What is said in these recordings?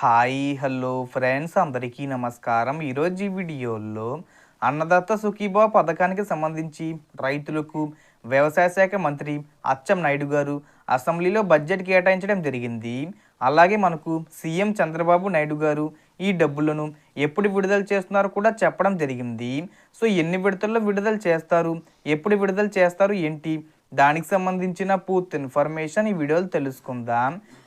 Hi hello friends అందరికీ నమస్కారం. ఈరోజు ఈ వీడియోలో అన్నదాత సుఖీబా పథకానికి సంబంధించి రైతులకు వ్యవసాయ శాఖ మంత్రి అచ్చం నాయుడు గారు అసెంబ్లీలో బడ్జెట్ కేటాయించడం జరిగింది. అలాగే మనకు సీఎం చంద్రబాబు నాయుడు గారు ఈ డబ్బులను ఎప్పుడు విడుదల చేస్తున్నారో కూడా చెప్పడం జరిగింది. సో ఎన్ని విడతల్లో విడుదల చేస్తారు ఎప్పుడు విడుదల చేస్తారు ఏంటి దానికి సంబంధించిన పూర్తి ఇన్ఫర్మేషన్ ఈ వీడియోలో తెలుసుకుందాం.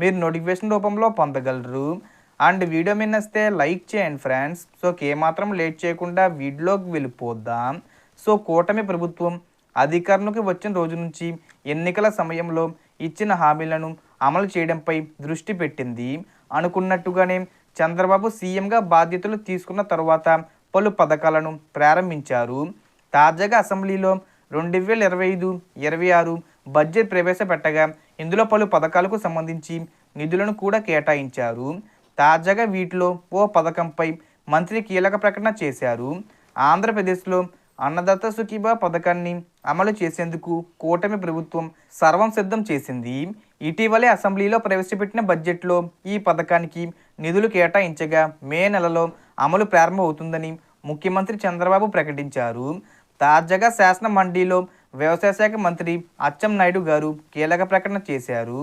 మీరు నోటిఫికేషన్ రూపంలో పొందగలరు. అండ్ వీడియో మీద వస్తే లైక్ చేయండి ఫ్రెండ్స్. సో ఏమాత్రం లేట్ చేయకుండా వీడియోకి వెళ్ళిపోద్దాం సో కూటమి ప్రభుత్వం అధికారంలోకి వచ్చిన రోజు నుంచి ఎన్నికల సమయంలో ఇచ్చిన హామీలను అమలు చేయడంపై దృష్టి పెట్టింది. అనుకున్నట్టుగానే చంద్రబాబు సీఎంగా బాధ్యతలు తీసుకున్న తరువాత పలు పథకాలను ప్రారంభించారు. తాజాగా అసెంబ్లీలో రెండు వేల ఇరవై ఐదు ఇరవై ఆరు బడ్జెట్ ప్రవేశపెట్టగా ఇందులో పలు పథకాలకు సంబంధించి నిధులను కూడా కేటాయించారు. తాజాగా వీటిలో ఓ పథకంపై మంత్రి కీలక ప్రకటన చేశారు. ఆంధ్రప్రదేశ్లో అన్నదాత సుఖీబా పథకాన్ని అమలు చేసేందుకు కూటమి ప్రభుత్వం సర్వం సిద్ధం చేసింది. ఇటీవలే అసెంబ్లీలో ప్రవేశపెట్టిన బడ్జెట్లో ఈ పథకానికి నిధులు కేటాయించగా మే నెలలో అమలు ప్రారంభమవుతుందని ముఖ్యమంత్రి చంద్రబాబు ప్రకటించారు. తాజాగా శాసన మండలిలో వ్యవసాయ శాఖ మంత్రి అచ్చెం నాయుడు గారు కీలక ప్రకటన చేశారు.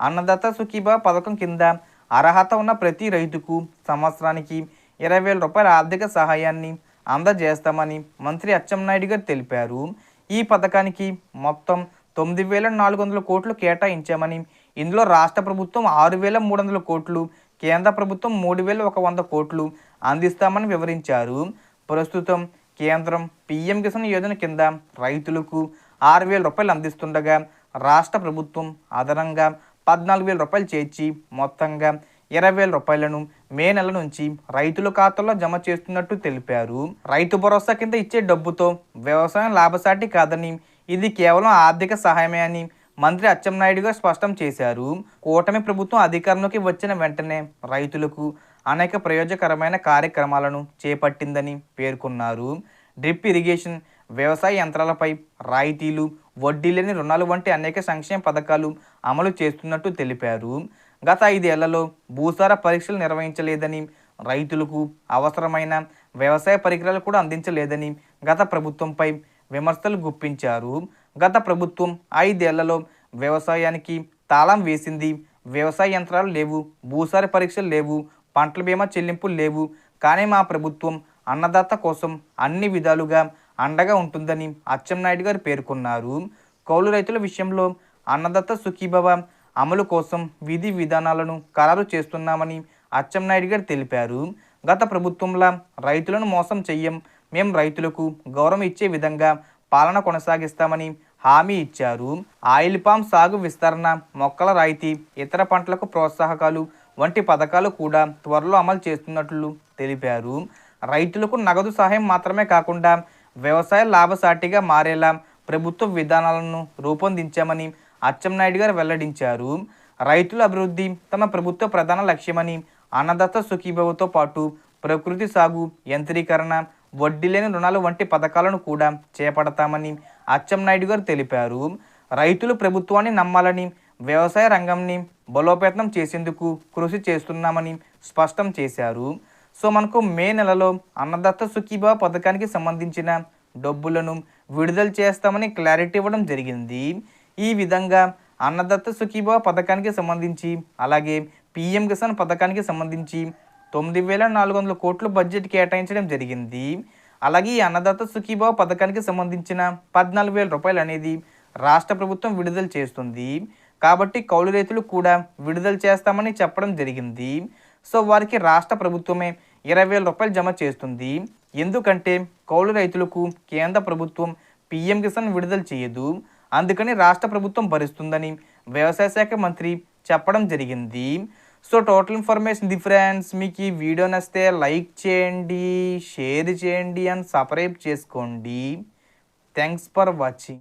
అన్నదాత సుఖీభా పథకం కింద అర్హత ఉన్న ప్రతి రైతుకు సంవత్సరానికి ఇరవై వేల రూపాయల ఆర్థిక సహాయాన్ని అందజేస్తామని మంత్రి అచ్చెన్నాయుడు గారు తెలిపారు. ఈ పథకానికి మొత్తం తొమ్మిది వేల నాలుగు వందల కోట్లు కేటాయించామని ఇందులో రాష్ట్ర ప్రభుత్వం ఆరు వేల మూడు వందల కోట్లు కేంద్ర ప్రభుత్వం మూడు వేల ఒక వంద కోట్లు అందిస్తామని వివరించారు. ప్రస్తుతం కేంద్రం పీఎం కిసాన్ యోజన కింద రైతులకు ఆరు వేల రూపాయలు అందిస్తుండగా రాష్ట్ర ప్రభుత్వం అదనంగా పద్నాలుగు వేల రూపాయలు చేర్చి మొత్తంగా ఇరవై వేల రూపాయలను మే నెల నుంచి రైతుల ఖాతాల్లో జమ చేస్తున్నట్టు తెలిపారు. రైతు భరోసా కింద ఇచ్చే డబ్బుతో వ్యవసాయం లాభసాటి కాదని ఇది కేవలం ఆర్థిక సహాయమే అని మంత్రి అచ్చెన్నాయుడుగా స్పష్టం చేశారు. కూటమి ప్రభుత్వం అధికారంలోకి వచ్చిన వెంటనే రైతులకు అనేక ప్రయోజకరమైన కార్యక్రమాలను చేపట్టిందని పేర్కొన్నారు. డ్రిప్ ఇరిగేషన్ వ్యవసాయ యంత్రాలపై రాయితీలు వడ్డీ లేని రుణాలు వంటి అనేక సంక్షేమ పథకాలు అమలు చేస్తున్నట్టు తెలిపారు. గత ఐదేళ్ళలో భూసార పరీక్షలు నిర్వహించలేదని రైతులకు అవసరమైన వ్యవసాయ పరికరాలు కూడా అందించలేదని గత ప్రభుత్వంపై విమర్శలు గుప్పించారు. గత ప్రభుత్వం ఐదేళ్ళలో వ్యవసాయానికి తాళం వేసింది వ్యవసాయ యంత్రాలు లేవు భూసార పరీక్షలు లేవు పంటల బీమా చెల్లింపులు లేవు. కానీ మా ప్రభుత్వం అన్నదాత కోసం అన్ని విధాలుగా అండగా ఉంటుందని అచ్చెన్నాయుడు గారు పేర్కొన్నారు. కౌలు రైతుల విషయంలో అన్నదాత సుఖీభవ అమలు కోసం విధి విధానాలను ఖరారు చేస్తున్నామని అచ్చెన్నాయుడు గారు తెలిపారు. గత ప్రభుత్వంలా రైతులను మోసం చెయ్యం మేం రైతులకు గౌరవం ఇచ్చే విధంగా పాలన కొనసాగిస్తామని హామీ ఇచ్చారు. ఆయిల్ పామ్ సాగు విస్తరణ మొక్కల రాయితీ ఇతర పంటలకు ప్రోత్సాహకాలు వంటి పథకాలు కూడా త్వరలో అమలు చేస్తున్నట్లు తెలిపారు. రైతులకు నగదు సహాయం మాత్రమే కాకుండా వ్యవసాయ లాభసాటిగా మారేలా ప్రభుత్వ విధానాలను రూపొందించామని అచ్చెన్నాయుడు గారు వెల్లడించారు. రైతుల అభివృద్ధి తమ ప్రభుత్వ ప్రధాన లక్ష్యమని అన్నదత్త సుఖీభవతో పాటు ప్రకృతి సాగు యంత్రీకరణ వడ్డీ లేని రుణాలు వంటి పథకాలను కూడా చేపడతామని అచ్చెన్నాయుడు గారు తెలిపారు. రైతులు ప్రభుత్వాన్ని నమ్మాలని వ్యవసాయ రంగంని బలోపేతం చేసేందుకు కృషి చేస్తున్నామని స్పష్టం చేశారు. సో మనకు మే నెలలో అన్నదత్త సుఖీభావ పథకానికి సంబంధించిన డబ్బులను విడుదల చేస్తామని క్లారిటీ ఇవ్వడం జరిగింది. ఈ విధంగా అన్నదత్త సుఖీభావ పథకానికి సంబంధించి అలాగే పిఎం కిసాన్ పథకానికి సంబంధించి తొమ్మిది వేల నాలుగు వందల కోట్లు బడ్జెట్ కేటాయించడం జరిగింది. అలాగే ఈ అన్నదాత సుఖీభావ పథకానికి సంబంధించిన పద్నాలుగు వేల రూపాయలు అనేది రాష్ట్ర ప్రభుత్వం విడుదల చేస్తుంది. కాబట్టి కౌలు రైతులు కూడా విడుదల చేస్తామని చెప్పడం జరిగింది. సో వారికి రాష్ట్ర ప్రభుత్వమే ఇరవై వేల రూపాయలు జమ చేస్తుంది. ఎందుకంటే కౌలు రైతులకు కేంద్ర ప్రభుత్వం పిఎం కిసాన్ విడుదల చేయదు. అందుకని రాష్ట్ర ప్రభుత్వం భరిస్తుందని వ్యవసాయ శాఖ మంత్రి చెప్పడం జరిగింది. సో టోటల్ ఇన్ఫర్మేషన్ డిఫరెన్స్ మీకు ఈ వీడియో నచ్చితే లైక్ చేయండి షేర్ చేయండి అండ్ సబ్స్క్రైబ్ చేసుకోండి. Thanks for watching.